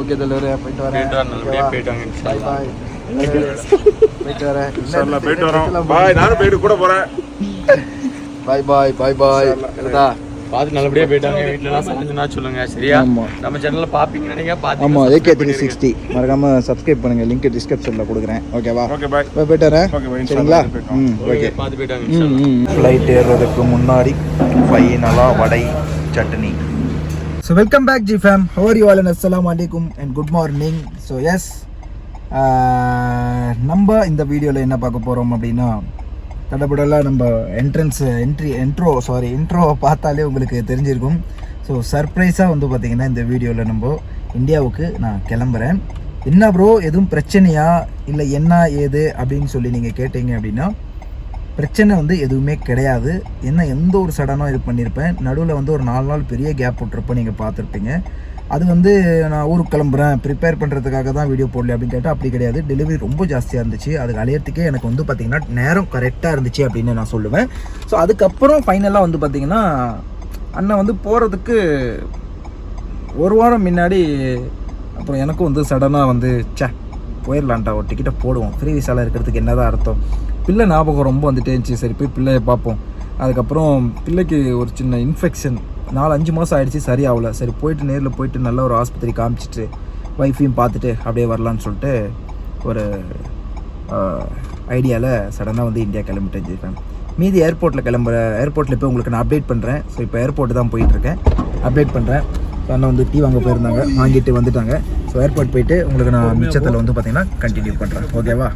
Okay தலைவரே போயிட்டு வரேன் போயிட்டு வாங்க, இன்ஷா பாய் பாய் போயிட்டு வரேன் போயிட்டு வரோம் பாய் நானும் போயிட்டு கூட போறேன். பாய் பாய் பாய் பாய் என்னடா பார்த்து நல்லபடியா போயிட்டாங்க. வீட்டுல எல்லாம் சமைச்சுனா சொல்லுங்க. சரியா? ஆமா. நம்ம சேனல்ல பாப்பீங்க நினைக்க பாத்து ஆமாம் ஏகே த்ரீ சிக்ஸ்டி மறக்காம சப்ஸ்கிரைப் பண்ணுங்க. லிங்க் டிஸ்கிரிப்ஷனில் கொடுக்குறேன். ஓகேவா ஓகே பாய் போய் போயிட்டு வரேன். சரிங்களா? ம் ஓகே பார்த்து போயிட்டாங்க ஃப்ளைட் ஏறுறதுக்கு முன்னாடி ஃபைனலாக வடை chutney. So welcome back ji fam how are you all and அஸ்லாம் வலைக்கும் and good morning so yes நம்ம இந்த வீடியோவில் என்ன பார்க்க போகிறோம் அப்படின்னா தடப்படலாம் நம்ம என்ட்ரன்ஸ் என்ட்ரி என்ட்ரோ சாரி இன்ட்ரோவை பார்த்தாலே உங்களுக்கு தெரிஞ்சிருக்கும். ஸோ சர்ப்ரைஸாக வந்து பார்த்தீங்கன்னா இந்த வீடியோவில் நம்ம இந்தியாவுக்கு நான் கிளம்புறேன். என்ன ப்ரோ எதுவும் பிரச்சனையா? இல்லை என்ன ஏது? அப்படின்னு சொல்லி நீங்கள் கேட்டீங்க அப்படின்னா பிரச்சனை வந்து எதுவுமே கிடையாது. என்ன எந்த ஒரு சடனாக இது பண்ணியிருப்பேன் நடுவில் வந்து ஒரு நாலு நாள் பெரிய கேப் விட்றப்ப நீங்கள் பார்த்துருப்பீங்க. அது வந்து நான் ஊருக்கு கிளம்புறேன் ப்ரிப்பேர் பண்ணுறதுக்காக தான் வீடியோ போடல அப்படின்னு கேட்டால் அப்படி கிடையாது. டெலிவரி ரொம்ப ஜாஸ்தியாக இருந்துச்சு. அதுக்கு அலையிறதுக்கே எனக்கு வந்து பார்த்திங்கன்னா நேரம் கரெக்டாக இருந்துச்சு அப்படின்னு நான் சொல்லுவேன். ஸோ அதுக்கப்புறம் ஃபைனலாக வந்து பார்த்திங்கன்னா அண்ணன் வந்து போகிறதுக்கு ஒரு வாரம் முன்னாடி அப்புறம் எனக்கும் வந்து சடனாக வந்து ச்சே போயிடலான்டா ஒரு டிக்கெட்டை போடுவோம். ஃப்ரீ விசாலாக இருக்கிறதுக்கு என்னதான் அர்த்தம்? பிள்ளை ஞாபகம் ரொம்ப வந்துட்டே இருந்துச்சு. சரி போய் பிள்ளையை பார்ப்போம். அதுக்கப்புறம் பிள்ளைக்கு ஒரு சின்ன இன்ஃபெக்ஷன் நாலு அஞ்சு மாதம் ஆகிடுச்சு சரியாகல. சரி போயிட்டு நேரில் போயிட்டு நல்ல ஒரு ஆஸ்பத்திரி காமிச்சிட்டு ஒய்ஃபையும் பார்த்துட்டு அப்படியே வரலான்னு சொல்லிட்டு ஒரு ஐடியாவில் சடனாக வந்து இந்தியா கிளம்பிட்டு இருந்துருக்கேன் மீதி ஏர்போர்ட்டில் கிளம்புற ஏர்போர்ட்டில் போய் உங்களுக்கு நான் அப்டேட் பண்ணுறேன் ஸோ இப்போ ஏர்போர்ட்டு தான் போயிட்டுருக்கேன் அப்டேட் பண்ணுறேன் ஸோ அண்ணன் வந்து டீ வாங்க போயிருந்தாங்க வாங்கிட்டு வந்துட்டாங்க. ஸோ ஏர்போர்ட் போயிட்டு உங்களுக்கு நான் மிச்சத்தில் வந்து பார்த்தீங்கன்னா கண்டினியூ பண்ணுறேன் ஓகேவா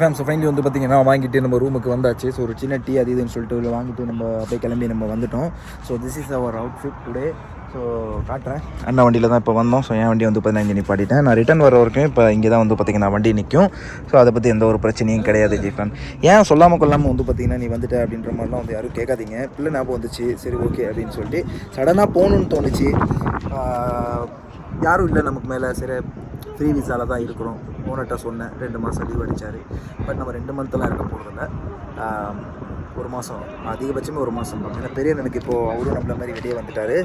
ஃபேம் ஸோ ஃபைனலி வந்து பார்த்தீங்கன்னா வாங்கிட்டு நம்ம ரூமுக்கு வந்தாச்சு. ஸோ ஒரு சின்ன டீ அது இதுன்னு சொல்லிட்டு வாங்கிட்டு நம்ம அப்படியே கிளம்பி நம்ம வந்துட்டோம். So this is our outfit today so காட்டுறேன். அண்ணா வண்டியில் தான் இப்போ வந்தோம். ஸோ என் வண்டி வந்து பார்த்தீங்கன்னா இங்கே நிப்பாட்டிட்டேன். நான் ரிட்டர்ன் வர வரைக்கும் இப்போ இங்கே தான் வந்து பார்த்தீங்கன்னா வண்டி நிற்கும் ஸோ அதை பற்றி எந்த ஒரு பிரச்சனையும் கிடையாது ஜீஃபன். ஏன் சொல்லாமல் கொள்ளாமல் வந்து பார்த்தீங்கன்னா நீ வந்துட்ட அப்படின்ற மாதிரிலாம் வந்து யாரும் கேட்காதீங்க. பிள்ளை ஞாபகம் வந்துச்சு. சரி ஓகே அப்படின்னு சொல்லிட்டு சடனாக போகணுன்னு தோணுச்சு. யாரும் இல்லை நமக்கு மேலே. சரி ஃப்ரீ விசாவில் தான் இருக்கிறோம். ஓனர்கிட்ட சொன்னேன் ரெண்டு மாதம் லீவ் அடித்தார் பட் நம்ம ரெண்டு மந்த்தெல்லாம் இருக்க போகிறதில்ல ஒரு மாதம் அதிகபட்சமே ஒரு மாதம் தான். ஏன்னா பெரிய எனக்கு இப்போது அவரும் நம்மள மாதிரி வெளியே வந்துட்டார்.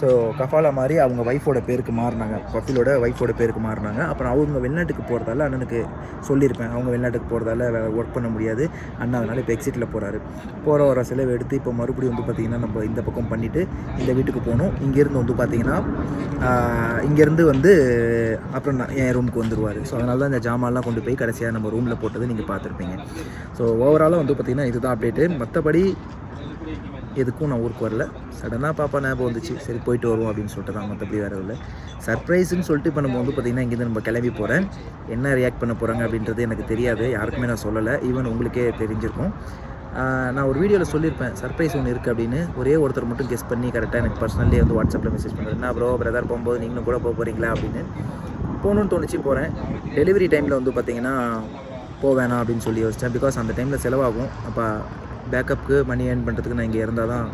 ஸோ கஃபாலா மாதிரி அவங்க ஒய்ஃபோட பேருக்கு மாறினாங்க. கஃபிலோட ஒய்ஃபோட பேருக்கு மாறினாங்க. அப்புறம் அவங்க வெளிநாட்டுக்கு போகிறதால அண்ணனுக்கு சொல்லியிருப்பேன். அவங்க வெளிநாட்டுக்கு போகிறதால ஒர்க் பண்ண முடியாது. அண்ணா அதனால் இப்போ எக்ஸிட்டில் போகிறாரு போகிற வர செலவு எடுத்து இப்போ மறுபடியும் வந்து பார்த்திங்கன்னா நம்ம இந்த பக்கம் பண்ணிவிட்டு இந்த வீட்டுக்கு போகணும். இங்கேருந்து வந்து பார்த்திங்கன்னா இங்கேருந்து வந்து அப்புறம் நான் என் ரூமுக்கு வந்துடுவார் ஸோ அதனால தான் இந்த ஜாமான்லாம் கொண்டு போய் கடைசியாக நம்ம ரூமில் போட்டது நீங்கள் பார்த்துருப்பீங்க. ஸோ ஓவராலாக வந்து பார்த்திங்கன்னா இதுதான் அப்டேட்டு மற்றபடி எதுக்கும் நான் ஊருக்கு வரல. சடனாக பாப்பா ஞாபகம் வந்துச்சு. சரி போயிட்டு வருவோம் அப்படின்னு சொல்லிட்டு தான் மற்றபடி வேறு இல்லை சர்ப்ரைஸ்னு சொல்லிட்டு இப்போ நம்ம வந்து பார்த்திங்கன்னா இங்கேருந்து நம்ம கிளம்பி போகிறேன் என்ன ரியாக்ட் பண்ண போகிறாங்க அப்படின்றது எனக்கு தெரியாது. யாருக்குமே நான் சொல்லலை. ஈவன் உங்களுக்கே தெரிஞ்சிருக்கும். நான் ஒரு வீடியோவில் சொல்லியிருப்பேன். சர்ப்ரைஸ் ஒன்று இருக்குது அப்படின்னு. ஒரே ஒருத்தர் மட்டும் கெஸ் பண்ணி கரெக்டாக எனக்கு பர்சனலே வந்து வாட்ஸ்அப்பில் மெசேஜ் பண்ணுறது என்ன ப்ரோ பிரதர் போகும்போது நீங்களும் கூட போக போகிறீங்களா அப்படின்னு. போகணுன்னு தோணுச்சு போகிறேன் டெலிவரி டைமில் வந்து பார்த்திங்கன்னா போவேணாம் அப்படின்னு சொல்லி யோசித்தேன் பிகாஸ் அந்த டைமில் செலவாகும். அப்போ பேக்கப்புக்கு மணி ஏர்ன் பண்ணுறதுக்கு நான் இங்கே இருந்தால் தான்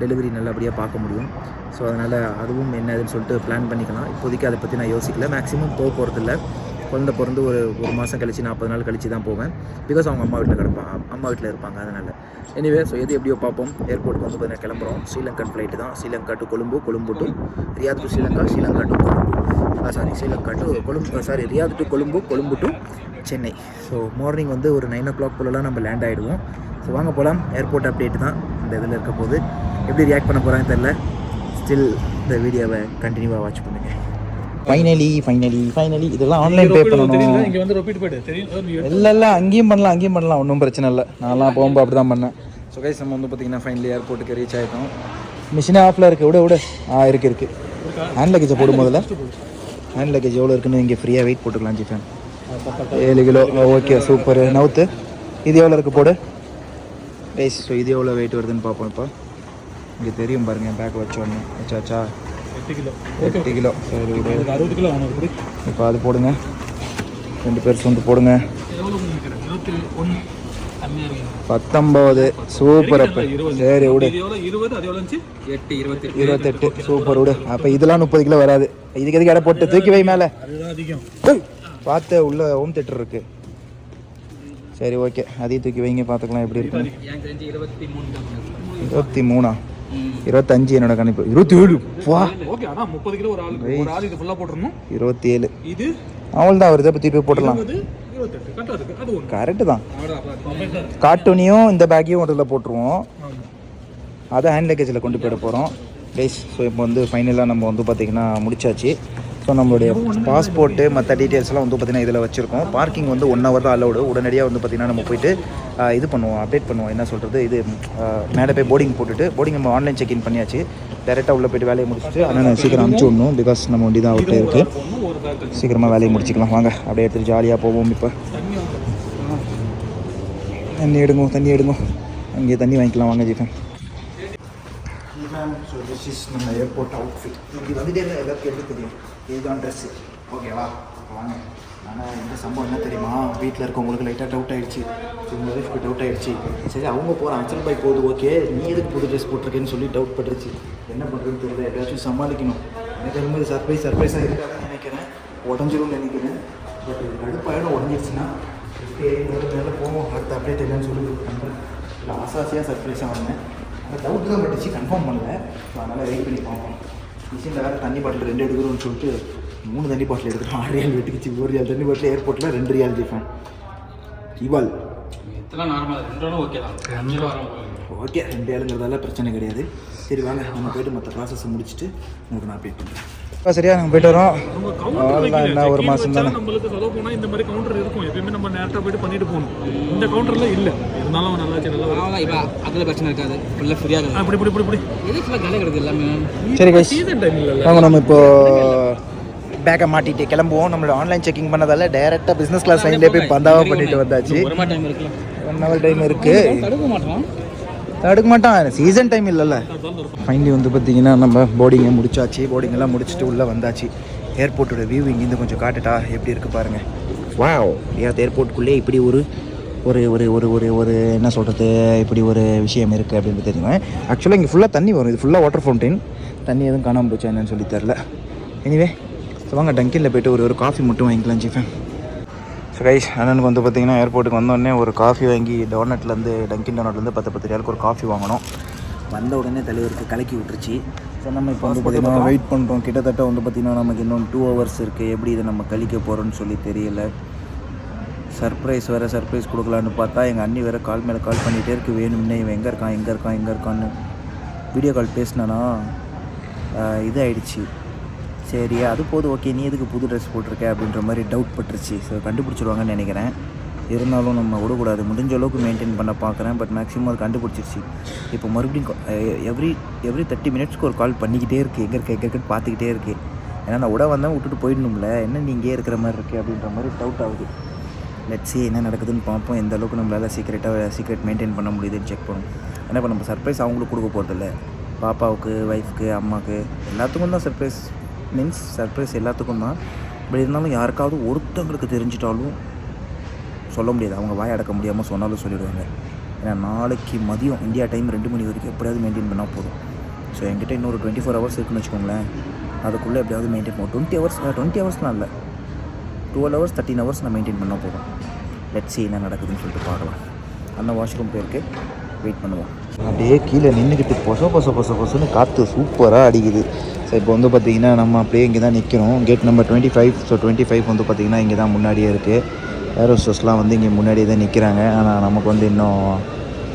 டெலிவரி நல்லபடியாக பார்க்க முடியும். ஸோ அதனால் அதுவும் என்ன ஏதுன்னு சொல்லிட்டு பிளான் பண்ணிக்கலாம். இப்போதைக்கு அதை பற்றி நான் யோசிக்கல. மேக்ஸிமம் போக போகிறதில்ல குழந்தை பிறந்து ஒரு ஒரு மாதம் கழிச்சு நாற்பது நாள் கழிச்சு தான் போவேன். பிகாஸ் அவங்க அம்மா வீட்டில் கிடப்பாங்க அம்மா வீட்டில் இருப்பாங்க அதனால். எனிவே ஸோ எது எப்படியோ பார்ப்போம். ஏர்போர்ட்டுக்கு வந்து பார்த்தீங்கன்னா கிளம்புறோம். ஸ்ரீலங்கன் ஃப்ளைட்டு தான். Sri Lanka to Colombo Colombo to Riyadh to Sri Lanka Sri Lanka to Colombo sorry Sri Lanka to Colombo sorry Riyadh to Colombo Colombo to Chennai so morning வந்து ஒரு நைன் ஓ கிளாக் போலலாம் நம்ம land ஆகிடுவோம் so வாங்க போகலாம் airport update தான் இந்த இதில் இருக்க போது எப்படி ரியாக்ட் பண்ண போகிறாங்கன்னு தெரில ஸ்டில் இந்த வீடியோவை கண்டினியூவாக வாட்ச் பண்ணுங்கள் ஃபைனலி ஃபைனலி ஃபைனலி இதெல்லாம் ஆன்லைன் பே பண்ணணும். இங்க வந்து ரொப்பிட்டு போயிடு தெரியும்? இல்லை இல்லை அங்கேயும் பண்ணலாம் அங்கேயும் பண்ணலாம். ஒன்றும் பிரச்சனை இல்லை. நான்லாம் போகும்போது அப்படி தான் பண்ணேன். ஸோ கைஸ் நம்ம வந்து பார்த்தீங்கன்னா ஃபைனலி ஏர்போர்ட்டுக்கு ரீச் ஆகிட்டோம் மிஷினே ஆஃபில் இருக்குது விட விட. ஆ இருக்குது இருக்குது ஹேண்ட் லக்கேஜை போடும் முதல்ல ஹேண்ட் லக்கேஜ் எவ்வளோ இருக்குன்னு இங்கே ஃப்ரீயாக வெயிட் போட்டுக்கலாம் ஜிஃபேன். ஏழு கிலோ. Okay super நவுத்து. இது எவ்வளோ இருக்குது போடு. கைஸ் ஸோ இது எவ்வளோ வெயிட் வருதுன்னு பார்ப்போம் இப்போ. இங்கே தெரியும் பாருங்கள் பேக் வச்சோடனே வச்சாச்சா எட்டு கிலோ. சரி விடு அறுபது கிலோ இப்போ அது போடுங்க. ரெண்டு பேர் சேர்ந்து போடுங்க. பத்தொம்போது சூப்பர் அப்போ சரி விடு. இருபத்தெட்டு. சூப்பர் விடு. அப்போ இதெல்லாம் முப்பது கிலோ வராது. இதுக்கு எதுக்கு எடை போட்டு தூக்கி வை மேலே. அதுதான் அதிகம். ஏய், பார்த்து உள்ள ஹோம் தேட்டர் இருக்கு. சரி ஓகே. அதையும் தூக்கி வைங்க பார்த்துக்கலாம் எப்படி இருக்கு இருபத்தி மூணா? இருபத்தஞ்சு என்னோட கணிப்பு. இருபத்தி ஏழு வா. ஓகே அதான் முப்பது கிலோ ஒரு ஆளுக்கு ஒரு ஆள் இது ஃபுல்லாக போட்டுருணும் இருபத்தி ஏழு இது அவள் தான் வருது பற்றி போய் போட்டுடலாம். கரெக்டு தான். கார்ட்டூனையும் இந்த பேக்கையும் இதில் போட்டுருவோம். அதை ஹேண்ட் லக்கேஜில் கொண்டு போயிட போகிறோம் கைஸ் ஸோ இப்போ வந்து ஃபைனலாக நம்ம வந்து பார்த்திங்கன்னா முடிச்சாச்சு. ஸோ நம்மளுடைய பாஸ்போர்ட்டு மற்ற டீட்டெயில்ஸ்லாம் வந்து பார்த்திங்கன்னா இதில் வச்சுருக்கோம். பார்க்கிங் வந்து ஒன் ஹவர் தான் அலோடு உடனடியாக வந்து பார்த்திங்கன்னா நம்ம போயிட்டு இது பண்ணுவோம் அப்டேட் பண்ணுவோம். என்ன சொல்கிறது இது மேலே போய் போர்டிங் போட்டுட்டு போர்டிங் நம்ம ஆன்லைன் செக்இன் பண்ணியாச்சு. டேரெக்டாக உள்ளே போய்ட்டு வேலையை முடிச்சுட்டு ஆனால் சீக்கிரம் அனுப்பிச்சு விடணும். பிகாஸ் நம்ம வண்டி தான் அவுட்டே இருக்குது சீக்கிரமாக வேலையை முடிச்சுக்கலாம். வாங்க அப்படியே எடுத்துகிட்டு ஜாலியாக போவோம் இப்போ. தண்ணி தண்ணி எடுங்க தண்ணி எடுங்க. அங்கேயே தண்ணி வாங்கிக்கலாம். வாங்க ஜீஃபன் ஸோ திஸ் இஸ் நம்ம ஏர்போர்ட் அவுட்ஃபிட் இப்படி வந்துட்டே இருந்தால் எல்லாத்துக்கும் எப்படி தெரியும் இதுதான் ட்ரெஸ்ஸு ஓகேவா வாங்க ஆனால் இந்த சம்பவம் என்ன தெரியுமா வீட்டில் இருக்கவங்களுக்கு லைட்டாக டவுட் ஆயிடுச்சு இவங்க ஒய்ஃப்க்கு டவுட் ஆயிடுச்சு சரி அவங்க போகிற அச்சல் பாய் போகுது ஓகே நீ எதுக்கு புது ட்ரெஸ் போட்டிருக்கேன்னு சொல்லி டவுட் பட்டுருச்சு என்ன பண்ணுறதுன்னு தெரியல எப்படியாச்சும் சமாளிக்கணும் எனக்கு ரொம்ப சர்ப்ரைஸ் சர்ப்ரைஸாக இருக்காதுன்னு நினைக்கிறேன் உடஞ்சிரும்னு நினைக்கிறேன் பட் கடுப்பாயிடும் உடஞ்சிருச்சுன்னா மேலே போவோம் அடுத்த அப்டேட் என்னன்னு சொல்லி பண்ணுறேன் இல்லை ஆசாசியாக சர்ப்ரைஸாக வந்தேன் அந்த டவுட் தான் பட்டுச்சு கன்ஃபார்ம் பண்ணல. ஸோ அதனால் வெயிட் பண்ணி பார்ப்போம். மிஷினில் வேறு தண்ணி பாட்டில் ரெண்டு எடுக்கிறோம்னு சொல்லிட்டு மூணு தண்ணி பாட்டில் எடுத்துட்டோம் ஆறு ரியால் வெட்டுக்குச்சு ஒரு ரியால் தண்ணி பாட்டில் ஏர்போர்ட்டில் ரெண்டு ரியால் ஜிஃபேன் இவால் இதெல்லாம் நார்மல் ரெண்டு ரூபா ஓகே தான் வரும் ஓகே ரெண்டு ஏழுங்கிறதால பிரச்சனை கிடையாது. சரி வாங்க நம்ம போயிட்டு மற்ற ப்ராசஸை முடிச்சுட்டு உங்களுக்கு நான் அப்டேட் பண்ணுறேன் சரியா நாங்கள் போயிட்டு வரோம். என்ன ஒரு மாதம் தானே. நம்மளுக்கு செலவு போனால் இந்த மாதிரி கவுண்டர் இருக்கும். எப்பயுமே நம்ம நேரத்தை போயிட்டு பண்ணிட்டு போகணும். இந்த கவுண்டர்ல இல்லை. இருந்தாலும் நல்லா நல்லா இப்போ அதில் பிரச்சனை இருக்காது. ஃபுல்லாக ஃப்ரீயாக அப்படி இப்படி இப்படி இப்படி எது ஃபுல்லாக காலி கிடக்குது எல்லாமே? சரி சீசன் டைம் இல்லை வாங்க நம்ம இப்போ பேக்கை மாட்டிட்டு கிளம்புவோம். நம்மளோட ஆன்லைன் செக்கிங் பண்ணதால டைரெக்டாக பிஸ்னஸ் கிளாஸ் லைன்லேயே போய் பந்தாவாக பண்ணிட்டு வந்தாச்சு. ஒன் ஹவர் டைம் இருக்குது தடுக்க மாட்டான். சீசன் டைம் இல்லைல்ல. ஃபைனலி வந்து பார்த்தீங்கன்னா நம்ம போர்டிங்கை முடிச்சாச்சு. போர்டிங்கெல்லாம் முடிச்சுட்டு உள்ளே வந்தாச்சு. ஏர்போர்ட்டோட வியூ இங்கேருந்து கொஞ்சம் காட்டுட்டா எப்படி இருக்குது பாருங்கள் வாவ் ஏன் ஏர்போர்ட்டுக்குள்ளே இப்படி ஒரு ஒரு ஒரு ஒரு ஒரு ஒரு என்ன சொல்கிறது இப்படி ஒரு விஷயம் இருக்குது அப்படின்னு தெரியுங்க ஆக்சுவலாக இங்கே ஃபுல்லாக தண்ணி வரும். இது ஃபுல்லாக வாட்டர் ஃபவுண்டைன் தண்ணி எதுவும் காணாமல் போச்சா என்னன்னு சொல்லி தெரில எனிவே ஸோ வாங்க டங்கினில் போய்ட்டு ஒரு ஒரு காஃபி மட்டும் வாங்கிக்கலாம் ஜிஃபேன் ஸோ கைஸ் அண்ணனுக்கு வந்து பார்த்தீங்கன்னா ஏர்போர்ட்டுக்கு வந்தோடனே ஒரு காஃபி வாங்கி டோனட்லேருந்து டங்கின் டோனட்லேருந்து பத்து பத்து ரியாலுக்கு ஒரு காஃபி வாங்கணும் வந்த உடனே தலைவருக்கு கலக்கி விட்டுருச்சு. ஸோ நம்ம இப்போ வந்து பார்த்தீங்கன்னா வெயிட் பண்ணுறோம் கிட்டத்தட்ட வந்து பார்த்தீங்கன்னா நமக்கு இன்னும் டூ ஹவர்ஸ் இருக்குது எப்படி இதை நம்ம கழிக்க போகிறோம்னு சொல்லி தெரியல. சர்ப்ரைஸ் வேறு சர்ப்ரைஸ் கொடுக்கலான்னு பார்த்தா எங்கள் அண்ணி வேறு கால் மேலே கால் பண்ணிகிட்டே இருக்கு. வேணும்னே இவன் எங்கே இருக்கான் எங்கே இருக்கான் எங்கே இருக்கான்னு. வீடியோ கால் பேசினானா இது சரி அது போதும். ஓகே நீ எதுக்கு புது ட்ரெஸ் போட்டிருக்க அப்படின்ற மாதிரி டவுட் பட்டுருச்சு. ஸோ கண்டுபிடிச்சிருவாங்கன்னு நினைக்கிறேன். இருந்தாலும் நம்ம விடக்கூடாது. முடிஞ்ச அளவுக்கு மெயின்டைன் பண்ண பார்க்குறேன். பட் மேக்ஸிமம் அது கண்டுபிடிச்சிருச்சு. இப்போ மறுபடியும் எவ்ரி எவ்ரி தேர்ட்டி மினிட்ஸ்க்கு ஒரு கால் பண்ணிக்கிட்டே இருக்குது எங்கே இருக்க எங்கே இருக்குன்னு பார்த்துக்கிட்டே இருக்குது ஏன்னா நான் விட வந்தால் விட்டுட்டு போயிடணும்ல. என்ன நீ இங்கேயே இருக்கிற மாதிரி இருக்குது அப்படின்ற மாதிரி டவுட் ஆகுது. லெட்ஸி என்ன நடக்குதுன்னு பார்ப்போம். எந்த அளவுக்கு நம்மளால் சீக்கிரட்டாக சீக்ரெட் மெயின்டைன் பண்ண முடியுதுன்னு செக் பண்ணும். ஏன்னா இப்போ நம்ம சர்ப்ரைஸ் அவங்களுக்கு கொடுக்க போகிறதில்ல பாப்பாவுக்கு ஒய்ஃப்க்கு அம்மாவுக்கு எல்லாத்துக்கும் தான் சர்ப்ரைஸ் மீன்ஸ் சர்ப்ரைஸ் எல்லாத்துக்கும் தான் பட் இருந்தாலும் யாருக்காவது ஒருத்தவங்களுக்கு தெரிஞ்சிட்டாலும் சொல்ல முடியாது. அவங்க வாய் அடக்க முடியாமல் சொன்னாலும் சொல்லிடுவாங்க. ஏன்னா நாளைக்கு மதியம் இந்தியா டைம் ரெண்டு மணி வரைக்கும் எப்படியாவது மெயின்டைன் பண்ணால் போதும். ஸோ என்கிட்ட இன்னொரு டுவெண்ட்டி ஃபோர் ஹவர்ஸ் இருக்குன்னு வச்சுக்கோங்களேன். அதுக்குள்ளே எப்படியாவது மெயின்டைன் பண்ணுவோம் டுவெண்ட்டி ஹவர்ஸ் டுவெண்ட்டி ஹவர்ஸ்லாம் இல்லை. டுவெல் ஹவர்ஸ் தேர்ட்டின் ஹவர்ஸ் நான் மெயின்டைன் பண்ணால் போதும். லெட்ஸ் என்ன நடக்குதுன்னு சொல்லிட்டு பார்க்கலாம். அண்ணன் வாஷ்ரூம் போயிருக்கு. வெயிட் பண்ணுவோம். அப்படியே கீழே நின்றுக்கிட்டு பொச பொச பொச பொசன்னு காற்று சூப்பராக அடிக்குது. ஸோ இப்போ வந்து பார்த்திங்கன்னா நம்ம அப்படியே இங்கே தான் நிற்கிறோம் gate number twenty five so twenty five வந்து பார்த்திங்கன்னா இங்கே தான் முன்னாடியே இருக்குது ஏரோஸ்டர்ஸ்லாம் வந்து இங்கே முன்னாடியே தான் நிற்கிறாங்க ஆனால் நமக்கு வந்து இன்னும்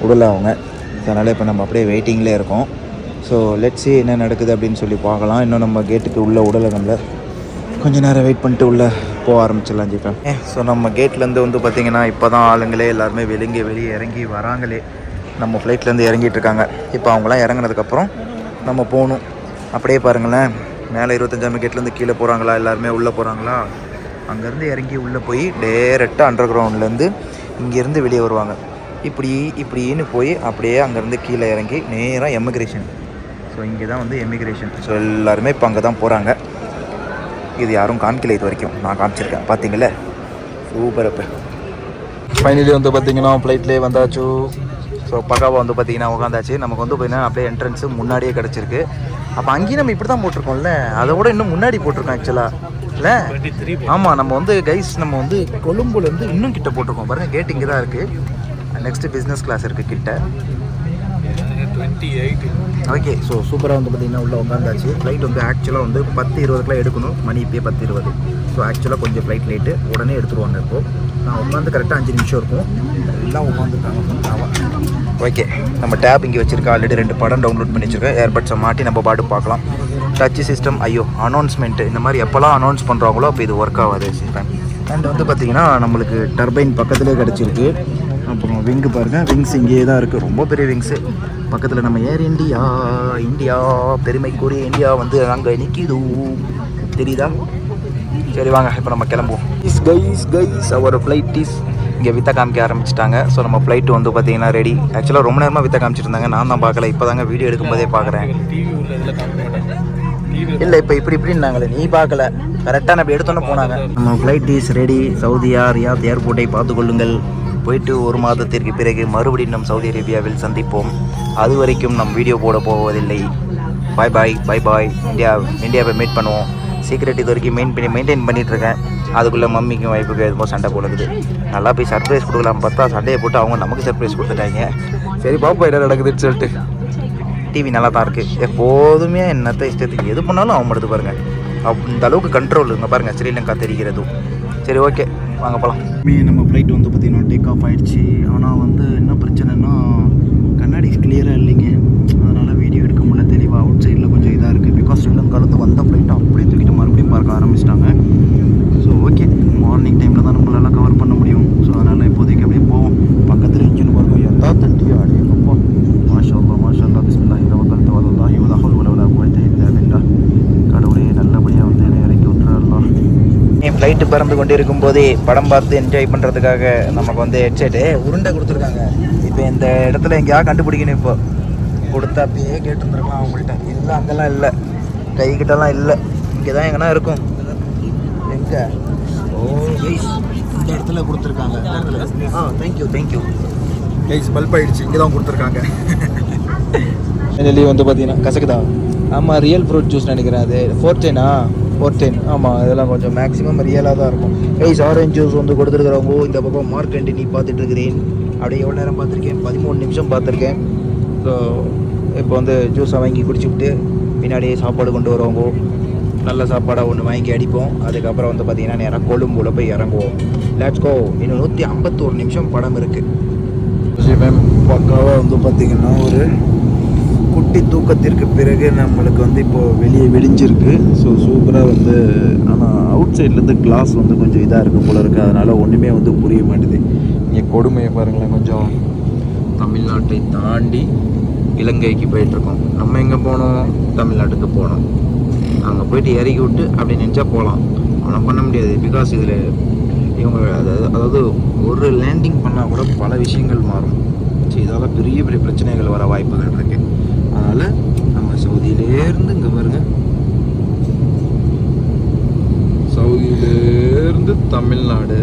விடல அவங்க. அதனால் இப்போ நம்ம அப்படியே வெயிட்டிங்லேயே இருக்கோம். ஸோ லெட்ஸி என்ன நடக்குது அப்படின்னு சொல்லி பார்க்கலாம். இன்னும் நம்ம கேட்டுக்கு உள்ளே விடலை நம்மளை. கொஞ்ச நேரம் வெயிட் பண்ணிட்டு உள்ளே போக ஆரம்பிச்சிடலாம் ஜிப்பேன் ஸோ நம்ம கேட்லேருந்து வந்து பார்த்திங்கன்னா இப்போ தான் ஆளுங்களே எல்லாருமே வெளிங்கே வெளியே இறங்கி வராங்களே. நம்ம ஃப்ளைட்லேருந்து இறங்கிட்டு இருக்காங்க இப்போ அவங்களாம் இறங்குனதுக்கப்புறம் நம்ம போகணும். அப்படியே பாருங்களேன். மேலே இருபத்தஞ்சாம் கேட்லேருந்து கீழே போகிறாங்களா எல்லாருமே உள்ளே போகிறாங்களா அங்கேருந்து இறங்கி உள்ளே போய் டேரெக்டாக அண்டர் கிரவுண்ட்லேருந்து இங்கேருந்து வெளியே வருவாங்க. இப்படி இப்படின்னு போய் அப்படியே அங்கேருந்து கீழே இறங்கி நேராக எமிக்ரேஷன் ஸோ இங்கே தான் வந்து எமிக்ரேஷன் ஸோ எல்லாருமே இப்போ அங்கே தான் போகிறாங்க இது யாரும் காமிக்கல இது வரைக்கும். நான் காமிச்சிருக்கேன். பார்த்தீங்களே சூப்பர் அப்போ. ஃபைனலி வந்து பார்த்தீங்கன்னா ஃப்ளைட்லேயே வந்தாச்சு. ஸோ பக்காவாக வந்து பார்த்தீங்கன்னா உட்காந்தாச்சு நமக்கு வந்து பார்த்தீங்கன்னா அப்படியே என்ட்ரன்ஸு முன்னாடியே கிடச்சிருக்கு. அப்போ அங்கேயும் நம்ம இப்படி தான் போட்டிருக்கோம்ல. அதை விட இன்னும் முன்னாடி போட்டிருக்கோம் ஆக்சுவலாக இல்லை? ஆமாம் நம்ம வந்து கைஸ் நம்ம வந்து கொழும்புலேருந்து இன்னும் கிட்ட போட்டிருக்கோம். பாருங்கள் கேட் இங்கே தான் இருக்குது நெக்ஸ்ட்டு பிஸ்னஸ் கிளாஸ் இருக்குது கிட்ட. ஓகே ஸோ சூப்பராக வந்து பார்த்தீங்கன்னா உள்ளே உட்காந்தாச்சு ஃப்ளைட் வந்து ஆக்சுவலாக வந்து பத்து இருபதுக்குலாம் எடுக்கணும். மணி இப்போயே பத்து இருபது. ஸோ ஆக்சுவலாக கொஞ்சம் ஃப்ளைட் லேட்டு உடனே எடுத்துருவாங்க இப்போது நான் உட்காந்து கரெக்டாக அஞ்சு நிமிஷம் இருக்கும். உட்காந்துருக்காங்க ஓகே நம்ம டேப் இங்கே வச்சிருக்கேன் ஆல்ரெடி ரெண்டு படம் டவுன்லோட் பண்ணி வச்சிருக்கேன் ஏர்பட்ஸை மாட்டி நம்ம பாட்டு பார்க்கலாம். டச் சிஸ்டம் ஐயோ அனௌன்ஸ்மெண்ட் இந்த மாதிரி எப்போல்லாம் அனௌன்ஸ் பண்ணுறாங்களோ அப்போ இது ஒர்க் ஆகாது அண்ட் வந்து பார்த்தீங்கன்னா நம்மளுக்கு டர்பைன் பக்கத்துலேயே கிடச்சிருக்கு. அப்புறம் விங்கு பாருங்கள் விங்ஸ் இங்கேயே தான் இருக்குது ரொம்ப பெரிய விங்ஸு பக்கத்தில் நம்ம ஏர் இந்தியா இந்தியா பெருமைக்குரிய இந்தியா வந்து அங்கே நிற்கிது தெரியுதா? சரி வாங்க இப்போ நம்ம கிளம்புவோம். Is guys guys our flight is இங்கே வித்த காமிக்க ஆரம்பிச்சிட்டாங்க. ஸோ நம்ம ஃப்ளைட் வந்து பார்த்தீங்கன்னா ரெடி ஆக்சுவலாக ரொம்ப நேரமாக வித்த காமிச்சிட்டு இருந்தாங்க நான் தான் பார்க்கல. இப்போ தாங்க வீடியோ எடுக்கும்போதே பார்க்குறேன். இல்லை இப்போ இப்படி இப்படின்னாங்களே. நீ பார்க்கல. கரெக்டாக நம்ம எடுத்தோன்னே போனாங்க. நம்ம flight is ready Saudia Riyadh ஏர்போர்ட்டை பார்த்து கொள்ளுங்கள். போயிட்டு ஒரு மாதத்திற்கு பிறகு மறுபடியும் நம் சவுதி அரேபியாவில் சந்திப்போம். அது வரைக்கும் நம் வீடியோ போட போவதில்லை. Bye bye bye bye India இந்தியாவை மீட் பண்ணுவோம். சீக்ரெட் இது வரைக்கும் மெயின் பண்ணி மெயின்டைன் பண்ணிகிட்ருக்கேன் அதுக்குள்ளே மம்மிக்கும் வைஃபுக்கும் எதுவும் சண்டை போடுறது நல்லா போய் சர்ப்ரைஸ் கொடுக்கலாம். பார்த்தா சண்டையை போட்டு அவங்க நமக்கு சர்ப்ரைஸ் கொடுத்துட்டாங்க. சரி பாப்பா என்ன நடக்குதுன்னு சொல்லிட்டு. டிவி நல்லா தான் இருக்குது எப்போதுமே என்னத்த இஷ்டத்துக்கு எது பண்ணாலும் அவன் எடுத்து பாருங்கள் அந்த அளவுக்கு கண்ட்ரோல் இங்கே பாருங்கள் ஸ்ரீலங்கா தெரிகிறதும் சரி ஓகே வாங்க போகலாம் நம்ம ஃப்ளைட் வந்து பார்த்தீங்கன்னா டேக் ஆஃப் ஆயிடுச்சு. ஆனால் வந்து என்ன பிரச்சனைனா கண்ணாடி கிளியராக இல்லைங்க அதனால் வீடியோ எடுக்க முடியல தெளிவாக அவுட் சைடில் கொஞ்சம் இதாக இருக்குது பிகாஸ் வந்த ஃப்ளைட்டை அப்படியே தூக்கிட்டு மறுபடியும் பார்க்க ஆரம்பிச்சிட்டாங்க. ஸோ ஓகே மார்னிங் டைமில் தான் நம்மளால கவர் பண்ண முடியும். ஸோ அதனால் இப்போதைக்கு அப்படியே போவோம். பக்கத்தில் இன்ஜின் பாருங்க எத்தா தண்டியோ அடையப்போ மாஷா அல்லா மாஷா அல்லா பிஸ்மில்லா இந்த மக்கள் வளர்ந்தா இவதாக உலவலா குவைத்த இல்லா கடவுளே நல்லபடியாக வந்து என்னை இறக்கி விட்டுறலாம் என் ஃப்ளைட்டு பறந்து கொண்டு இருக்கும்போதே படம் பார்த்து என்ஜாய் பண்ணுறதுக்காக நமக்கு வந்து ஹெட்செட்டு உருண்டை கொடுத்துருக்காங்க. இப்போ இந்த இடத்துல எங்கேயா கண்டுபிடிக்கணும் இப்போ. கொடுத்தா அப்படியே கேட்டுருந்துருக்கலாம் அவங்கள்ட்ட. இல்லை அங்கெல்லாம் இல்லை. கைக்கிட்டலாம் இல்லை. இங்கே தான் எங்கன்னா இருக்கும். எங்கே? ஓ. கைஸ் இந்த இடத்துல கொடுத்துருக்காங்க. இந்த இடத்துல. ஆ thank you thank you guys bulb ஆயிடுச்சு. இங்கே தான் கொடுத்துருக்காங்க வந்து பார்த்தீங்கன்னா கசக்குதா? ஆமாம் ரியல் ஃப்ரூட் ஜூஸ் நினைக்கிறேன் அது. ஃபோர் டென்னா ஃபோர் டென் ஆமாம் இதெல்லாம் கொஞ்சம் மேக்ஸிமம் ரியலாக தான் இருக்கும். கைஸ் ஆரஞ்சு ஜூஸ் வந்து கொடுத்துருக்குறவங்க இந்த பக்கம் மார்க் நீ பார்த்துட்டு இருக்கிறேன் அப்படியே எவ்வளோ நேரம் பார்த்துருக்கேன்? பதிமூணு நிமிஷம் பார்த்துருக்கேன். ஸோ இப்போ வந்து ஜூஸை வாங்கி குடிச்சுவிட்டு பின்னாடியே சாப்பாடு கொண்டு வருவாங்க. நல்ல சாப்பாடாக ஒன்று வாங்கி அடிப்போம். அதுக்கப்புறம் வந்து பார்த்தீங்கன்னா நேராக கொழும்புல போய் இறங்குவோம். லேட்ஸ்கோ இன்னும் நூற்றி ஐம்பத்தோரு நிமிஷம் படம் இருக்குது பக்காவாக வந்து பார்த்திங்கன்னா ஒரு குட்டி தூக்கத்திற்கு பிறகு நம்மளுக்கு வந்து இப்போது வெளியே வெடிஞ்சிருக்கு. ஸோ சூப்பராக வந்து ஆனால் அவுட் சைட்லேருந்து கிளாஸ் வந்து கொஞ்சம் இதாக இருக்குது போல இருக்குது அதனால் ஒன்றுமே வந்து புரிய மாட்டேது. இங்கே கொடுமையை பாருங்களேன் கொஞ்சம் தமிழ்நாட்டை தாண்டி இலங்கைக்கு போயிட்டுருக்கோம். நம்ம எங்கே போனோம்? தமிழ்நாட்டுக்கு போனோம். அங்கே போயிட்டு இறக்கி விட்டு அப்படி நினச்சா போகலாம். ஆனால் பண்ண முடியாது பிகாஸ் இதில் இவங்க அதாவது அதாவது ஒரு லேண்டிங் பண்ணால் கூட பல விஷயங்கள் மாறும். ஸோ இதால் பெரிய பெரிய பிரச்சனைகள் வர வாய்ப்புகள் இருக்குது அதனால் நம்ம சவுதியிலேருந்து இங்கே பாருங்க சவுதியிலேருந்து தமிழ்நாடு.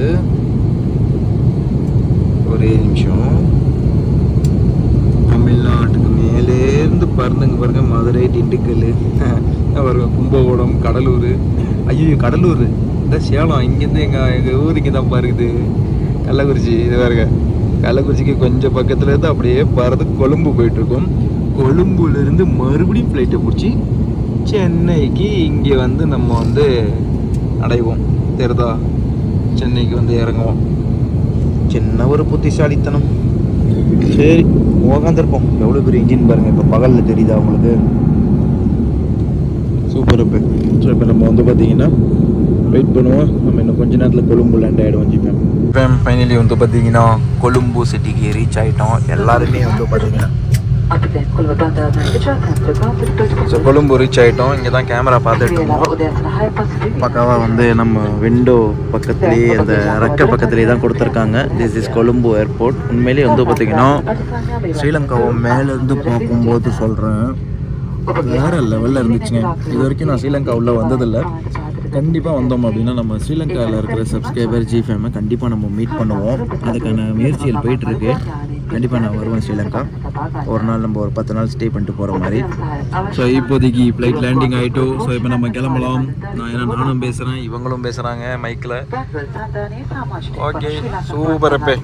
ஒரே நிமிஷம். தமிழ்நாட்டுக்கு மேலேருந்து பறந்துங்க பாருங்க மதுரை திண்டுக்கல் பாருங்க கும்பகோணம் கடலூர். ஐயோ கடலூர். இந்த சேலம் இங்கேருந்து எங்கள் எங்கள் ஊர் இங்கே தான் பாருக்குது. கள்ளக்குறிச்சி இது பாருங்க. கள்ளக்குறிச்சிக்கு கொஞ்சம் பக்கத்துல இருந்து அப்படியே பறந்து கொழும்பு போயிட்டுருக்கோம். கொழும்புலேருந்து மறுபடியும் ஃப்ளைட்டை பிடிச்சி சென்னைக்கு இங்கே வந்து நம்ம வந்து அடைவோம். தெரிதா சென்னைக்கு வந்து இறங்குவோம். சின்ன ஒரு புத்திசாலித்தனம். சரி. உக்காந்துருப்போம். எவ்வளோ பெரிய இன்ஜின் பாருங்க இப்போ பகலில் தெரியுதா உங்களுக்கு? சூப்பர் இப்போ ஸோ இப்போ நம்ம வந்து பார்த்தீங்கன்னா வெயிட் பண்ணுவோம். நம்ம இன்னும் கொஞ்ச நேரத்தில் கொழும்பு லேண்ட் ஆகிடும் ஜிப்பேன் இப்போ ஃபைனலி வந்து பார்த்தீங்கன்னா கொழும்பு சிட்டிக்கு ரீச் ஆகிட்டோம் எல்லாருமே வந்து பார்த்தீங்கன்னா ஸோ கொழும்பு ரீச் ஆகிட்டோம் இங்கே தான் கேமரா பார்த்துட்டு இருந்தோம் பக்காவாக வந்து நம்ம விண்டோ பக்கத்துலேயே அந்த ரெக்க பக்கத்துலேயே தான் கொடுத்துருக்காங்க. திஸ் இஸ் கொழும்பு ஏர்போர்ட் உண்மையிலேயே வந்து பார்த்தீங்கன்னா ஸ்ரீலங்காவை மேலேருந்து பார்க்கும்போது சொல்கிறேன் வேற லெவலில் இருந்துச்சுங்க. இது வரைக்கும் நான் ஸ்ரீலங்கா உள்ள வந்ததில்லை. கண்டிப்பாக வந்தோம் அப்படின்னா நம்ம ஸ்ரீலங்காவில் இருக்கிற சப்ஸ்கிரைபர் ஜி ஃபேமை கண்டிப்பாக நம்ம மீட் பண்ணுவோம். அதுக்கான முயற்சிகள் போயிட்டுருக்கு கண்டிப்பாக நான் வருவேன் ஸ்ரீலங்கா. ஒரு நாள் நம்ம ஒரு பத்து நாள் ஸ்டே பண்ணிட்டு போகிற மாதிரி. ஸோ இப்போதைக்கு ஃப்ளைட் லேண்டிங் ஆகிட்டோம் ஸோ இப்போ நம்ம கிளம்பலாம். நான் ஏன்னா நானும் பேசுகிறேன் இவங்களும் பேசுகிறாங்க மைக்கில் ஓகே சூப்பர் அப்பே.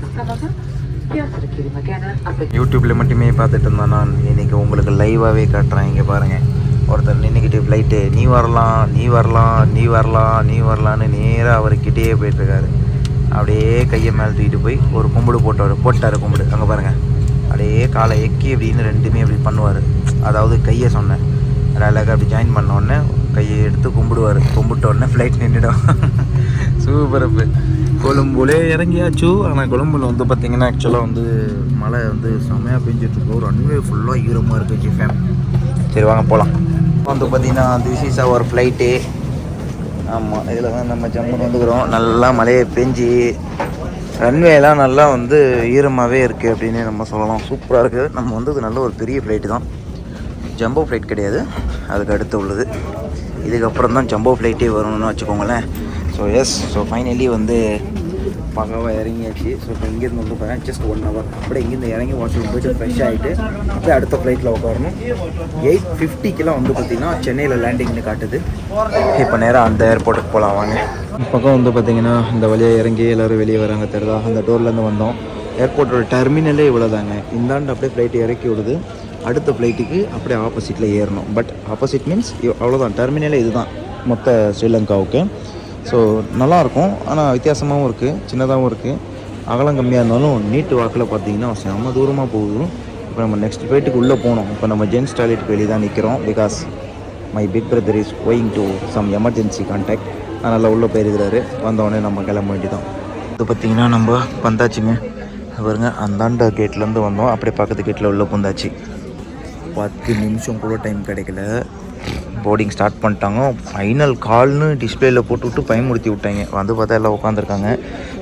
யூடியூப்பில் மட்டுமே பார்த்துட்டு இருந்தேன் நான் இன்னைக்கு உங்களுக்கு லைவாகவே காட்டுறேன். இங்கே பாருங்கள் ஒருத்தர் நின்றுக்கிட்டு ஃப்ளைட்டு நீ வரலாம் நீ வரலாம் நீ வரலாம் நீ வரலான்னு நேராக அவர்கிட்டயே போயிட்டுருக்காரு அப்படியே கையை மேலே தூக்கிட்டு போய் ஒரு கும்பிடு போட்டவர் போட்டார் கும்பிடு. அங்கே பாருங்கள் அப்படியே காலை எக்கி அப்படின்னு ரெண்டுமே அப்படி பண்ணுவார். அதாவது கையை சொன்னேன். அழகாக அப்படி ஜாயின் பண்ண உடனே கையை எடுத்து கும்பிடுவார். கும்பிட்ட உடனே ஃப்ளைட் நின்றுடும் சூப்பர் அப்பு கொழும்புலே இறங்கியாச்சு. ஆனால் கொழும்புல வந்து பார்த்தீங்கன்னா ஆக்சுவலாக வந்து மழை வந்து செம்மையாக பெஞ்சிட்ருக்கு ரன்வே ஃபுல்லாக ஈரமாக இருக்குது ஜிஃபேம் சரி வாங்க போகலாம் வந்து பார்த்திங்கன்னா திஸ் இஸ் அவர் ஃப்ளைட்டு ஆமாம் இதில் தான் நம்ம ஜம்முன்னு வந்துக்கிறோம். நல்லா மழையை பெஞ்சு ரன்வேலாம் நல்லா வந்து ஈரமாகவே இருக்குது அப்படின்னு நம்ம சொல்லலாம். சூப்பராக இருக்குது நம்ம வந்தது நல்ல ஒரு பெரிய ஃப்ளைட்டு தான். ஜம்போ ஃப்ளைட் கிடையாது. அதுக்கு அடுத்து உள்ளது. இதுக்கப்புறம் தான் ஜம்போ ஃப்ளைட்டே வரணும்னு வச்சுக்கோங்களேன். ஸோ எஸ் ஸோ ஃபைனலி வந்து பகவாக இறங்கியாச்சு ஸோ இப்போ இங்கேருந்து வந்து பார்த்தீங்கன்னா ஜஸ்ட் ஒன் ஹவர் அப்படியே இங்கேருந்து இறங்கி வாஷ்ரூம் போயிட்டு ஃப்ரெஷ் ஆகிட்டு அப்படியே அடுத்த ஃப்ளைட்டில் உட்காரணும். எயிட் ஃபிஃப்டிக்கெலாம் வந்து பார்த்திங்கன்னா சென்னையில் லேண்டிங்னு காட்டுது. இப்போ நேராக அந்த ஏர்போர்ட்டுக்கு போகலாம் வாங்க. பக்கம் வந்து பார்த்திங்கன்னா இந்த வழியாக இறங்கி எல்லோரும் வெளியே வராங்க தெரியுதா? அந்த டோர்லேருந்து வந்தோம். ஏர்போர்ட்டோட டெர்மினலே இவ்வளோதாங்க இந்தாண்டு அப்படியே ஃப்ளைட்டு இறக்கி விடுது. அடுத்த ஃப்ளைட்டுக்கு அப்படியே ஆப்போசிட்டில் ஏறணும். பட் ஆப்போசிட் மீன்ஸ் அவ்வளோதான் டெர்மினலே இதுதான். மொத்த ஸ்ரீலங்காவுக்கு. ஸோ நல்லாயிருக்கும். ஆனால் வித்தியாசமாகவும் இருக்குது சின்னதாகவும் இருக்குது அகலம் கம்மியாக இருந்தாலும் நீட்டு வாக்கில் பார்த்தீங்கன்னா செம்ம தூரமாக போகுது. இப்போ நம்ம நெக்ஸ்ட் ஃப்ளைட்டுக்கு உள்ளே போனோம் இப்போ நம்ம ஜென்ஸ் டாய்லெட்டுக்கு வெளியே தான் நிற்கிறோம் because my big brother is going to some emergency contact அதனால் உள்ளே போயிருக்கிறாரு. வந்தவொடனே நம்ம கிளம்ப வேண்டிதான் இது பார்த்தீங்கன்னா நம்ம வந்தாச்சுங்க. பாருங்க அந்தாண்ட கேட்லேருந்து வந்தோம். அப்படியே பக்கத்து கேட்டில் உள்ளே பூந்தாச்சு பத்து நிமிஷம் கூட டைம் கிடைக்கல. போர்டிங் ஸ்டார்ட் பண்ணிட்டாங்க. ஃபைனல் கால்னு டிஸ்பிளேயில் போட்டு விட்டு பயமுறுத்தி விட்டாங்க. வந்து பார்த்தா எல்லாம் உட்காந்துருக்காங்க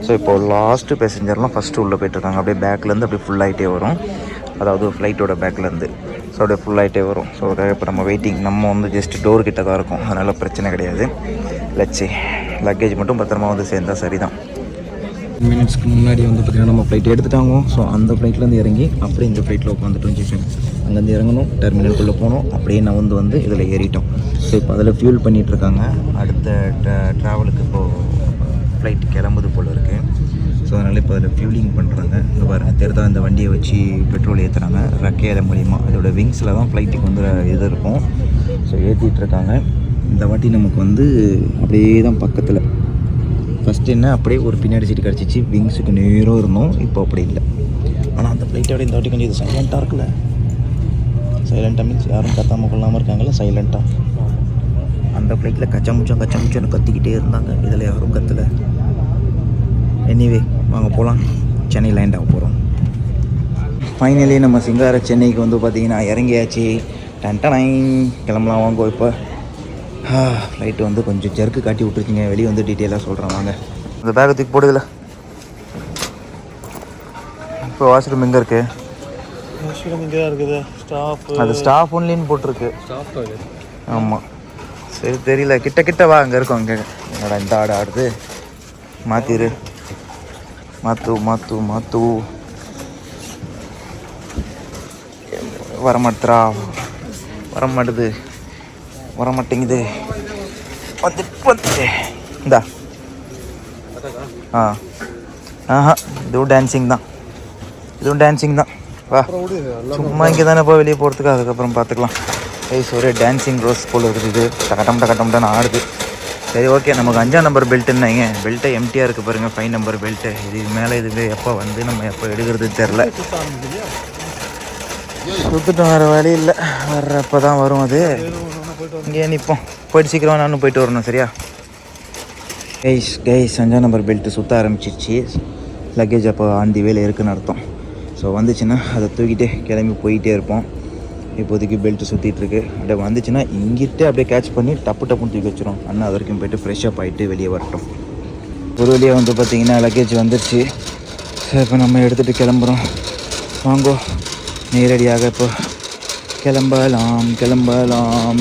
ஸோ இப்போ லாஸ்ட்டு பேசஞ்சர்லாம் ஃபஸ்ட்டு உள்ளே போயிட்டுருக்காங்க. அப்படியே பேக்லேருந்து அப்படியே ஃபுல் ஆகிட்டே வரும். அதாவது ஃப்ளைட்டோட பேக்லேருந்து ஸோ அப்படியே ஃபுல் ஆகிட்டே வரும். ஸோ இப்போ நம்ம வெயிட்டிங் நம்ம வந்து ஜஸ்ட் டோர் கிட்ட தான் இருக்கும். அதனால் பிரச்சனை கிடையாது. லட்சி லக்கேஜ் மட்டும் பத்திரமா வந்து சேர்ந்தா சரிதான். மினிட்ஸ்க்கு முன்னாடி வந்து பார்த்திங்கன்னா நம்ம ஃப்ளைட் எடுத்துட்டாங்க. ஸோ அந்த ஃப்ளைட்லேருந்து இறங்கி அப்படியே இந்த ஃப்ளைட்டில் உட்காந்துட்டோம் ஜிஃபேன் அங்கேருந்து இறங்கணும் டெர்மினலுக்குள்ளே போனோம் அப்படியே நான் வந்து வந்து இதில் ஏறிட்டோம். ஸோ இப்போ அதில் ஃபியூல் பண்ணிகிட்ருக்காங்க அடுத்த ட்ராவலுக்கு இப்போது ஃப்ளைட் கிளம்புது போல் இருக்குது ஸோ அதனால் இப்போ அதில் ஃபியூலிங் பண்ணுறாங்க இங்கே பாருங்கள் தெரிதா இந்த வண்டியை வச்சு பெட்ரோல் ஏற்றுறாங்க ரக்கையில மூலிமா அதோட விங்ஸில் தான் ஃப்ளைட்டுக்கு வந்து இது இருக்கும். ஸோ ஏற்றிட்டு இருக்காங்க. இந்த வாட்டி நமக்கு வந்து அப்படியே தான் பக்கத்தில் ஃபஸ்ட்டு என்ன அப்படியே ஒரு பின்னாடி சீட்டு கிடச்சிச்சு. விங்ஸுக்கு நேரம் இருந்தோம். இப்போ அப்படி இல்லை. ஆனால் அந்த ஃப்ளைட்டை விட இந்த வாட்டி கொஞ்சம் இது சைலண்ட்டாக இருக்குல்ல. சைலண்ட்டாக மீன்ஸ் யாரும் கத்தாமல் கொள்ளாமல் இருக்காங்கல்ல சைலண்ட்டாக அந்த ஃப்ளைட்டில் கச்சாமுச்சம் கச்சாமுச்சம்னு கத்திக்கிட்டே இருந்தாங்க. இதில் யாரும் கத்தலை. எனிவே வாங்க போகலாம் சென்னை லேண்ட் ஆக போகிறோம் ஃபைனலி நம்ம சிங்கார சென்னைக்கு வந்து பார்த்திங்கன்னா இறங்கியாச்சு. டன்டனை கிளம்பலாம் வாங்க இப்போ. ஃப்ளைட்டு வந்து கொஞ்சம் ஜர்க்கு காட்டி விட்ருக்கீங்க வெளியே வந்து டீட்டெயிலாக சொல்கிறேன் வாங்க. இந்த பேக்கை தூக்கி போடுதில்ல இப்போ வாஷ்ரூம் எங்கே இருக்கு? இங்கே தான் இருக்குது. ஸ்டாஃப் அது ஸ்டாஃப் ஒன்லின்னு போட்டிருக்கு. ஸ்டாஃப் ஆமாம் சரி தெரியல. கிட்ட கிட்ட வா அங்கே இருக்கோம் இங்கே என்னடா இந்த ஆடு ஆடுது? மாற்றிரு மாத்து மாத்து மாத்து. வரமாட்டுறா. வரமாட்டுது. வரமாட்டேங்குது. வந்து வந்து இந்தா. ஆ. ஆஹா இதுவும் டான்ஸிங் தான். இதுவும் டான்ஸிங் தான். வா. சும்மா இங்கே தானே போய் வெளியே போகிறதுக்கு அதுக்கப்புறம் பார்த்துக்கலாம் ஏய் ஒரே டான்ஸிங் ரோஸ் போல் இருக்குது இது. டகட்டம் டகட்டம் தான் ஆடுது. சரி ஓகே நமக்கு அஞ்சாம் நம்பர் பெல்ட்டுன்னாங்க பெல்ட்டை எம்டியாக இருக்குது பாருங்கள் ஃபைவ் நம்பர் பெல்ட்டு இதுக்கு மேலே இதுக்கு எப்போ வந்து நம்ம எப்போ எடுக்கிறது தெரில சுற்றுட்டோம் வேறு வழி இல்லை. வர்றப்போ தான் வரும் அது. இங்கே நிற்போம் போயிட்டு சீக்கிரமாக நானும் போயிட்டு வரணும் சரியா? கைஸ் கைஸ் அஞ்சா நம்பர் பெல்ட்டு சுற்ற ஆரம்பிச்சிருச்சு. லக்கேஜ் அப்போ ஆண்டி வேலை இருக்குன்னு அர்த்தம். ஸோ வந்துச்சுன்னா அதை தூக்கிட்டு கிளம்பி போயிட்டே இருப்போம். இப்போதைக்கு பெல்ட்டு சுற்றிட்டுருக்கு அப்படியே வந்துச்சுன்னா இங்கிட்டே அப்படியே கேட்ச் பண்ணி டப்பு டப்புன்னு தூக்கி வச்சிரும் அண்ணா அது வரைக்கும் போயிட்டு ஃப்ரெஷ்ஷப் ஆகிட்டு வெளியே வரட்டும். ஒரு வழியாக வந்து பார்த்தீங்கன்னா லக்கேஜ் வந்துருச்சு. ஸோ இப்போ நம்ம எடுத்துகிட்டு கிளம்புறோம். வாங்கோ. நேரடியாக இப்போ கிளம்பலாம் கிளம்பலாம்.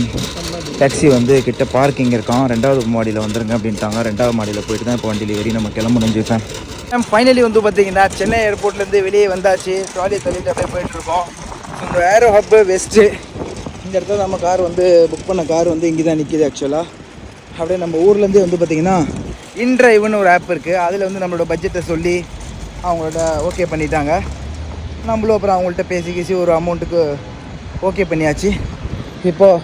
டாக்ஸி வந்து கிட்ட பார்க்கிங் இருக்கான் ரெண்டாவது மாடியில் வந்துருங்க அப்படின்ட்டாங்க. ரெண்டாவது மாடியில் போயிட்டு தான் இப்போ வண்டியில் ஏறி நம்ம கிளம்பணும் ஜெய்ஃபேன் ஃபைனலி வந்து பார்த்தீங்கன்னா சென்னை ஏர்போர்ட்லேருந்து வெளியே வந்தாச்சு. ட்ராலி தள்ளிட்டு அப்படியே போயிட்டுருக்கோம். இந்த ஏரோ ஹப்பு வெஸ்ட்டு இந்த இடத்துல நம்ம கார் வந்து புக் பண்ண கார் வந்து இங்கே தான் நிற்கிது ஆக்சுவலாக அப்படியே நம்ம ஊர்லேருந்தே வந்து பார்த்திங்கன்னா இன்ட்ரைவ்னு ஒரு ஆப் இருக்குது அதில் வந்து நம்மளோட பட்ஜெட்டை சொல்லி அவங்களோட ஓகே பண்ணிட்டாங்க. நம்மளும் அப்புறம் அவங்கள்ட்ட பேசி பேசி ஒரு அமௌண்ட்டுக்கு ஓகே பண்ணியாச்சு. இப்போது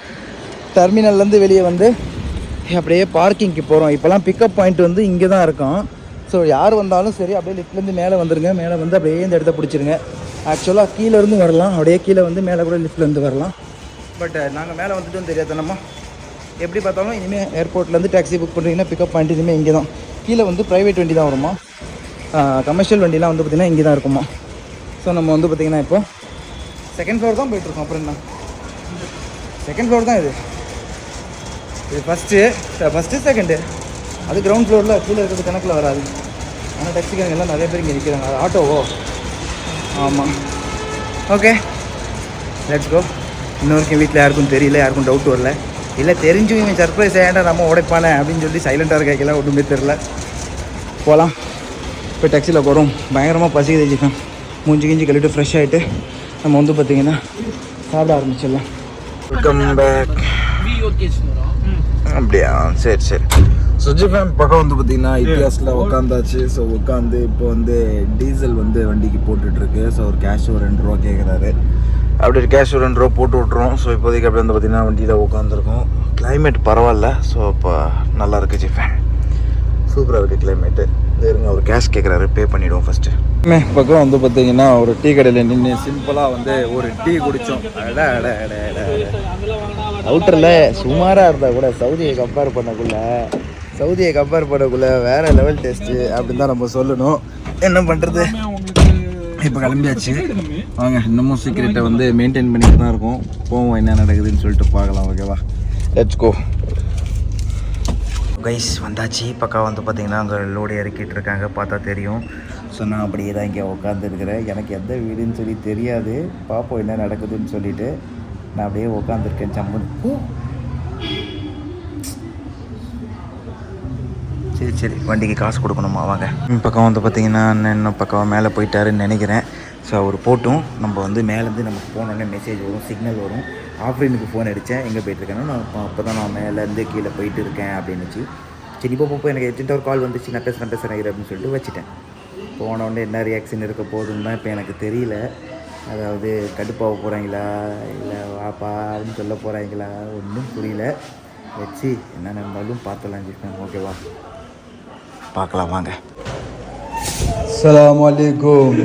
டெர்மினல்லேருந்து வெளியே வந்து அப்படியே பார்க்கிங்க்கு போகிறோம் இப்போலாம் பிக்கப் பாயிண்ட் வந்து இங்கே தான் இருக்கும். ஸோ யார் வந்தாலும் சரி அப்படியே லிஃப்ட்லேருந்து மேலே வந்துருங்க. மேலே வந்து அப்படியே இந்த இடத்த பிடிச்சிருங்க. ஆக்சுவலாக கீழேருந்து வரலாம். அப்படியே கீழே வந்து மேலே கூட லிஃப்ட்லேருந்து வரலாம். பட் நாங்கள் மேலே வந்துட்டோம் தெரியாதனமா? எப்படி பார்த்தாலும் இனிமேல் ஏர்போர்ட்லேருந்து டாக்ஸி புக் பண்ணுறீங்கன்னா பிக்கப் பாயிண்ட் இனிமேல் இங்கே தான் கீழே வந்து ப்ரைவேட் வண்டி தான் வருமா கமர்ஷியல் வண்டிலாம் வந்து பார்த்திங்கன்னா இங்கே தான் இருக்குமா? ஸோ நம்ம வந்து பார்த்திங்கன்னா இப்போது செகண்ட் ஃப்ளோர் தான் போயிட்டுருக்கோம். அப்புறம் என்ன? செகண்ட் ஃப்ளோர் தான் இது. இது ஃபஸ்ட்டு ஃபஸ்ட்டு செகண்டு அது கிரவுண்ட் ஃப்ளோரில் கீழே இருக்கிறது கணக்கில் வராது. ஆனால் டாக்ஸிக்காரங்க எல்லாம் நிறைய பேர் இங்கே நிற்கிறாங்க அது ஆட்டோவோ ஆமாம் ஓகே லெட்ஸ் கோ இன்னொருக்கும் வீட்டில் யாருக்கும் தெரியல யாருக்கும் டவுட் வரல. இல்லை தெரிஞ்சு இவன் சர்ப்ரைஸ் ஏன்டா நம்ம உடைப்பானே அப்படின்னு சொல்லி சைலண்டாக கேட்கலாம் ஒன்றுமே தெரில போகலாம் இப்போ டாக்ஸியில் போகிறோம் பயங்கரமாக பசிக்குது சிக்கன் மூஞ்சி கிஞ்சி கழுவிட்டு ஃப்ரெஷ் ஆகிட்டு நம்ம வந்து பார்த்திங்கன்னா சாப்பிட ஆரம்பிச்சிடலாம். வெல்கம் பேக் அப்படியா? சரி சரி. சுஜி ஃபேம் பக்கம் வந்து பார்த்தீங்கன்னா இத்தியாஸில் உட்காந்தாச்சு ஸோ உட்காந்து இப்போ வந்து டீசல் வந்து வண்டிக்கு போட்டுட்ருக்கு. ஸோ ஒரு கேஷ் ஒரு ரெண்டு ரூபா கேட்குறாரு அப்படி கேஷ் ஒரு ரெண்டு ரூபா போட்டு விட்ருவோம் ஸோ இப்போதைக்கு அப்படி வந்து பார்த்தீங்கன்னா வண்டியில் உட்காந்துருக்கோம் கிளைமேட் பரவாயில்ல. ஸோ இப்போ நல்லா இருக்கு ஜிஃபேன் சூப்பராக இருக்குது கிளைமேட்டு இருங்க அவர் கேஷ் கேட்குறாரு பே பண்ணிவிடுவோம் ஃபஸ்ட்டு மே பக்கம் வந்து பார்த்தீங்கன்னா ஒரு டீ கடையில் நின்று சிம்பிளாக வந்து ஒரு டீ குடித்தோம் அட அட அவுட்டரில் சுமாராக இருந்தால் கூட சவுதியை கம்பேர் பண்ணக்குள்ள சவுதியை கம்பேர் பண்ணக்குள்ள வேறு லெவல் டேஸ்ட்டு அப்படின்னு தான் நம்ம சொல்லணும். என்ன பண்ணுறது இப்போ கிளம்பியாச்சு. வாங்க இன்னமும் சீக்கிரட்டை வந்து மெயின்டைன் பண்ணிட்டு தான் இருக்கோம். போவோம் என்ன நடக்குதுன்னு சொல்லிட்டு பார்க்கலாம் ஓகேவா லெட்ஸ் கோ கைஸ் வந்தாச்சு. பக்கா வந்து பார்த்தீங்கன்னா அங்கே லோடு இறக்கிட்டு இருக்காங்க. பார்த்தா தெரியும். ஸோ நான் அப்படியே தான் இங்கே உட்காந்துருக்கிறேன் எனக்கு எந்த வீடுன்னு சொல்லி தெரியாது. பார்ப்போம் என்ன நடக்குதுன்னு சொல்லிட்டு நான் அப்படியே உட்காந்துருக்கேன் சம்மன் சரி சரி. வண்டிக்கு காசு கொடுக்கணுமா? வாங்க. பக்கம் வந்து பார்த்தீங்கன்னா இன்னும் பக்கம் மேலே போயிட்டாருன்னு நினைக்கிறேன். ஸோ அவர் போட்டும். நம்ம வந்து மேலேருந்து நமக்கு போனோடனே மெசேஜ் வரும் சிக்னல் வரும். ஆஃப்லைனுக்கு ஃபோன் அடித்தேன் எங்கே போயிட்டுருக்கேன்னா நான் அப்போ தான் நான் மேலேருந்து கீழே போயிட்டு இருக்கேன் அப்படின்னுச்சு சரி இப்போ போப்போ எனக்கு எர்ஜென்ட்டாக ஒரு கால் வந்துச்சு. நான் பேசுகிறேன் பேசுகிறேன் அப்படின்னு சொல்லிட்டு வச்சுட்டேன். போனவுடனே என்ன ரியாக்ஷன் இருக்க போகுதுன்னு தான் இப்போ எனக்கு தெரியல. அதாவது கடுப்பாக போகிறாங்களா இல்லை வாப்பா அப்படின்னு சொல்ல போகிறாங்களா ஒன்றும் புரியல. வச்சு என்ன நடந்தாலும் பார்த்துலாம் ஜிப்பேன் ஓகேவா பார்க்கலாம் வாங்க. அலாம் அலைக்கும்